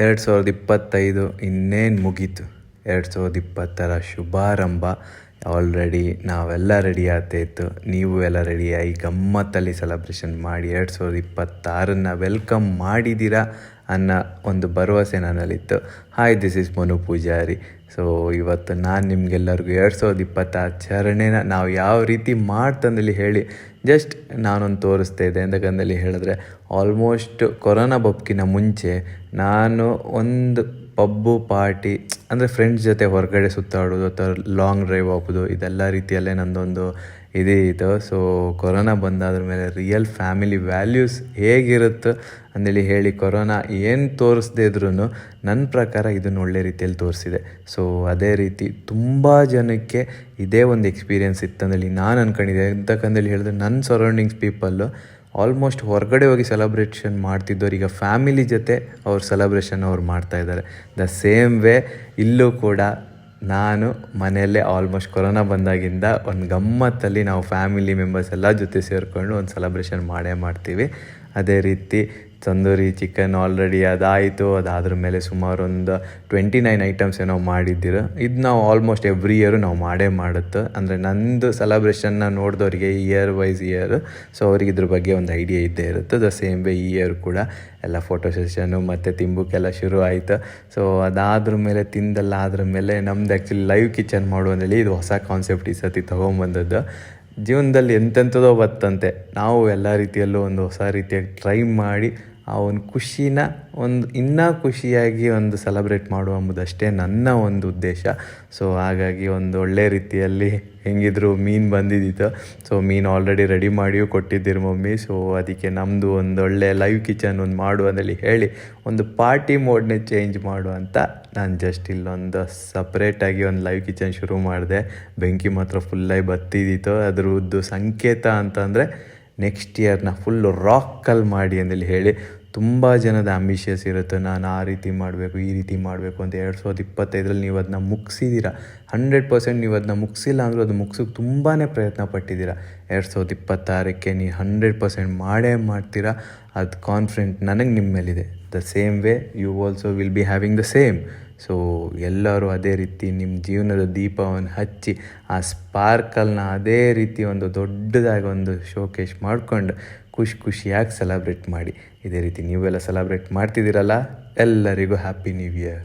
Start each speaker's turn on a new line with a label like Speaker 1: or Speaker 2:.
Speaker 1: ಎರಡು ಸಾವಿರದ ಇಪ್ಪತ್ತೈದು ಇನ್ನೇನು ಮುಗೀತು. ಎರಡು ಸಾವಿರದ ಇಪ್ಪತ್ತರ ಶುಭಾರಂಭ. ಆಲ್ರೆಡಿ ನಾವೆಲ್ಲ ರೆಡಿ ಆಗ್ತಾಯಿತ್ತು. ನೀವು ಎಲ್ಲ ರೆಡಿಯಾಗಿ ಗಮ್ಮತ್ತಲ್ಲಿ ಸೆಲೆಬ್ರೇಷನ್ ಮಾಡಿ. ಎರಡು ಸಾವಿರದ ಇಪ್ಪತ್ತಾರನ್ನು ವೆಲ್ಕಮ್ ಮಾಡಿದ್ದೀರಾ? ಅನ್ನೋ ಒಂದು ಭರವಸೆ ನನ್ನಲ್ಲಿತ್ತು. Hi this is Manu Pujari so ಇವತ್ತು ನಾನು ನಿಮಗೆಲ್ಲರಿಗೂ ಎರಡು ಸಾವಿರದ ಇಪ್ಪತ್ತಾಚರಣೆನ ನಾವು ಯಾವ ರೀತಿ ಮಾಡ್ತಂದಲ್ಲಿ ಹೇಳಿ ಜಸ್ಟ್ ನಾನೊಂದು ತೋರಿಸ್ತಾ ಇದ್ದೆ. ಹೇಳಿದ್ರೆ ಆಲ್ಮೋಸ್ಟ್ ಕೊರೋನಾ ಬಪ್ಕಿನ ಮುಂಚೆ ನಾನು ಒಂದು ಪಬ್ಬು, ಪಾರ್ಟಿ, ಅಂದರೆ ಫ್ರೆಂಡ್ಸ್ ಜೊತೆ ಹೊರಗಡೆ ಸುತ್ತಾಡೋದು ಅಥವಾ ಲಾಂಗ್ ಡ್ರೈವ್ ಹೋಗೋದು ಇದೆಲ್ಲ ರೀತಿಯಲ್ಲೇ ನನ್ನದೊಂದು ಇದೇ ಇತ್ತು ಸೊ ಕೊರೋನಾ ಬಂದಾದ್ರ ಮೇಲೆ ರಿಯಲ್ ಫ್ಯಾಮಿಲಿ ವ್ಯಾಲ್ಯೂಸ್ ಹೇಗಿರುತ್ತೆ ಅಂದೇಳಿ ಹೇಳಿ ಕೊರೋನಾ ಏನು ತೋರಿಸ್ದೇ ಇದ್ರೂ ನನ್ನ ಪ್ರಕಾರ ಇದನ್ನು ಒಳ್ಳೆ ರೀತಿಯಲ್ಲಿ ತೋರಿಸಿದೆ. ಸೊ ಅದೇ ರೀತಿ ತುಂಬ ಜನಕ್ಕೆ ಇದೇ ಒಂದು ಎಕ್ಸ್ಪೀರಿಯೆನ್ಸ್ ಇತ್ತಂದೇಳಿ ನಾನು ಅನ್ಕೊಂಡಿದ್ದೆ. ಎಂತಕ್ಕಂದೇಳಿ ಹೇಳಿದ್ರೆ ನನ್ನ ಸರೌಂಡಿಂಗ್ಸ್ ಪೀಪಲ್ಲು ಆಲ್ಮೋಸ್ಟ್ ಹೊರಗಡೆ ಹೋಗಿ ಸೆಲೆಬ್ರೇಷನ್ ಮಾಡ್ತಿದ್ದವ್ರು, ಈಗ ಫ್ಯಾಮಿಲಿ ಜೊತೆ ಅವ್ರ ಸೆಲೆಬ್ರೇಷನ್ ಅವ್ರು ಮಾಡ್ತಾಯಿದ್ದಾರೆ ದ ಸೇಮ್ ವೇ ಇಲ್ಲೂ ಕೂಡ ನಾನು ಮನೆಯಲ್ಲೇ ಆಲ್ಮೋಸ್ಟ್ ಕೊರೋನಾ ಬಂದಾಗಿಂದ ಒಂದು ಗಮ್ಮತ್ತಲ್ಲಿ ನಾವು ಫ್ಯಾಮಿಲಿ ಮೆಂಬರ್ಸ್ ಎಲ್ಲ ಜೊತೆ ಸೇರಿಕೊಂಡು ಒಂದು ಸೆಲೆಬ್ರೇಷನ್ ಮಾಡೇ ಮಾಡ್ತೀವಿ. ಅದೇ ರೀತಿ ತಂದೂರಿ ಚಿಕನ್ ಆಲ್ರೆಡಿ ಅದಾಯಿತು. ಅದಾದ್ರ ಮೇಲೆ ಸುಮಾರು ಒಂದು ಟ್ವೆಂಟಿ ನೈನ್ ಐಟಮ್ಸ್ ಏನೋ ಮಾಡಿದ್ದೀರ. ಇದು ನಾವು ಆಲ್ಮೋಸ್ಟ್ ಎವ್ರಿ ಇಯರು ನಾವು ಮಾಡೇ ಮಾಡುತ್ತೆ. ಅಂದರೆ ನಂದು ಸೆಲೆಬ್ರೇಷನ್ನ ನೋಡಿದವ್ರಿಗೆ ಇಯರ್ ವೈಸ್ ಇಯರ್ ಸೊ ಅವ್ರಿಗೆ ಇದ್ರ ಬಗ್ಗೆ ಒಂದು ಐಡಿಯಾ ಇದ್ದೇ ಇರುತ್ತೆ. ದ ಸೇಮ್ ವೇ ಈ ಇಯರ್ ಕೂಡ ಎಲ್ಲ ಫೋಟೋ ಸೆಷನ್ನು ಮತ್ತು ತಿಂಬುಕ್ಕೆಲ್ಲ ಶುರು ಆಯಿತು. ಸೊ ಅದಾದ್ರ ಮೇಲೆ ತಿಂದಲ್ಲ, ಆದ್ರ ಮೇಲೆ ನಮ್ದು ಆ್ಯಕ್ಚುಲಿ ಲೈವ್ ಕಿಚನ್ ಮಾಡುವಂದೇಳಿ ಇದು ಹೊಸ ಕಾನ್ಸೆಪ್ಟ್ ಈ ಸತಿ ತೊಗೊಂಬಂದದ್ದು. ಜೀವನದಲ್ಲಿ ಎಂತೆಂಥದೋ ಬತ್ತಂತೆ. ನಾವು ಎಲ್ಲ ರೀತಿಯಲ್ಲೂ ಒಂದು ಹೊಸ ರೀತಿಯಾಗಿ ಟ್ರೈ ಮಾಡಿ ಆ ಒಂದು ಖುಷಿನ ಒಂದು ಇನ್ನೂ ಖುಷಿಯಾಗಿ ಒಂದು ಸೆಲೆಬ್ರೇಟ್ ಮಾಡುವ ಎಂಬುದಷ್ಟೇ ನನ್ನ ಒಂದು ಉದ್ದೇಶ. ಸೊ ಹಾಗಾಗಿ ಒಂದು ಒಳ್ಳೆ ರೀತಿಯಲ್ಲಿ ಹೆಂಗಿದ್ರು ಮೀನು ಬಂದಿದ್ದಿತ್ತು ಸೊ ಮೀನು ಆಲ್ರೆಡಿ ರೆಡಿ ಮಾಡಿಯೂ ಕೊಟ್ಟಿದ್ದೀರಿ ಮಮ್ಮಿ. ಸೊ ಅದಕ್ಕೆ ನಮ್ಮದು ಒಂದು ಒಳ್ಳೆ ಲೈವ್ ಕಿಚನ್ ಒಂದು ಮಾಡು ಅಂತೇಳಿ ಹೇಳಿ ಒಂದು ಪಾರ್ಟಿ ಮೋಡ್ನೇ ಚೇಂಜ್ ಮಾಡು ಅಂತ ನಾನು ಜಸ್ಟ್ ಇಲ್ಲೊಂದು ಸಪ್ರೇಟಾಗಿ ಒಂದು ಲೈವ್ ಕಿಚನ್ ಶುರು ಮಾಡಿದೆ. ಬೆಂಕಿ ಮಾತ್ರ ಫುಲ್ಲಾಗಿ ಬತ್ತಿದ್ದಿತ್ತು ಅದ್ರದ್ದು ಸಂಕೇತ ಅಂತಂದರೆ ನೆಕ್ಸ್ಟ್ ಇಯರ್ನ ಫುಲ್ಲು ರಾಕಲ್ಲಿ ಮಾಡಿ ಅಂದೇಳಿ ಹೇಳಿ ತುಂಬ ಜನದ ಅಂಬಿಷಿಯಸ್ ಇರುತ್ತೆ. ನಾನು ಆ ರೀತಿ ಮಾಡಬೇಕು, ಈ ರೀತಿ ಮಾಡಬೇಕು ಅಂತ ಎರಡು ಸಾವಿರದ ಇಪ್ಪತ್ತೈದರಲ್ಲಿ ನೀವು ಅದನ್ನ ಮುಗಿಸಿದ್ದೀರಾ ಹಂಡ್ರೆಡ್ ಪರ್ಸೆಂಟ್ ನೀವು ಅದನ್ನ ಮುಗಿಸಿಲ್ಲ ಅಂದರೂ ಅದು ಮುಗ್ಸೋಕ್ಕೆ ತುಂಬಾ ಪ್ರಯತ್ನ ಪಟ್ಟಿದ್ದೀರಾ. ಎರಡು ಸಾವಿರದ ಇಪ್ಪತ್ತಾರಕ್ಕೆ ನೀವು ಹಂಡ್ರೆಡ್ ಪರ್ಸೆಂಟ್ ಮಾಡೇ ಮಾಡ್ತೀರಾ. ಅದು ಕಾನ್ಫಿಡೆಂಟ್ ನನಗೆ ನಿಮ್ಮ ಮೇಲಿದೆ the same way you also will be having the same so ಎಲ್ಲರೂ ಅದೇ ರೀತಿ ನಿಮ್ಮ ಜೀವನದ ದೀಪವನ್ನು ಹಚ್ಚಿ ಆ ಸ್ಪಾರ್ಕಲ್ನ ಅದೇ ರೀತಿ ಒಂದು ದೊಡ್ಡದಾಗಿ ಒಂದು ಶೋಕೇಶ್ ಮಾಡಿಕೊಂಡು ಖುಷಿ ಖುಷಿಯಾಗಿ ಸೆಲೆಬ್ರೇಟ್ ಮಾಡಿ. ಇದೇ ರೀತಿ ನೀವೆಲ್ಲ ಸೆಲೆಬ್ರೇಟ್ ಮಾಡ್ತಿದ್ದೀರಲ್ಲ? ಎಲ್ಲರಿಗೂ ಹ್ಯಾಪಿ ನ್ಯೂ ಇಯರ್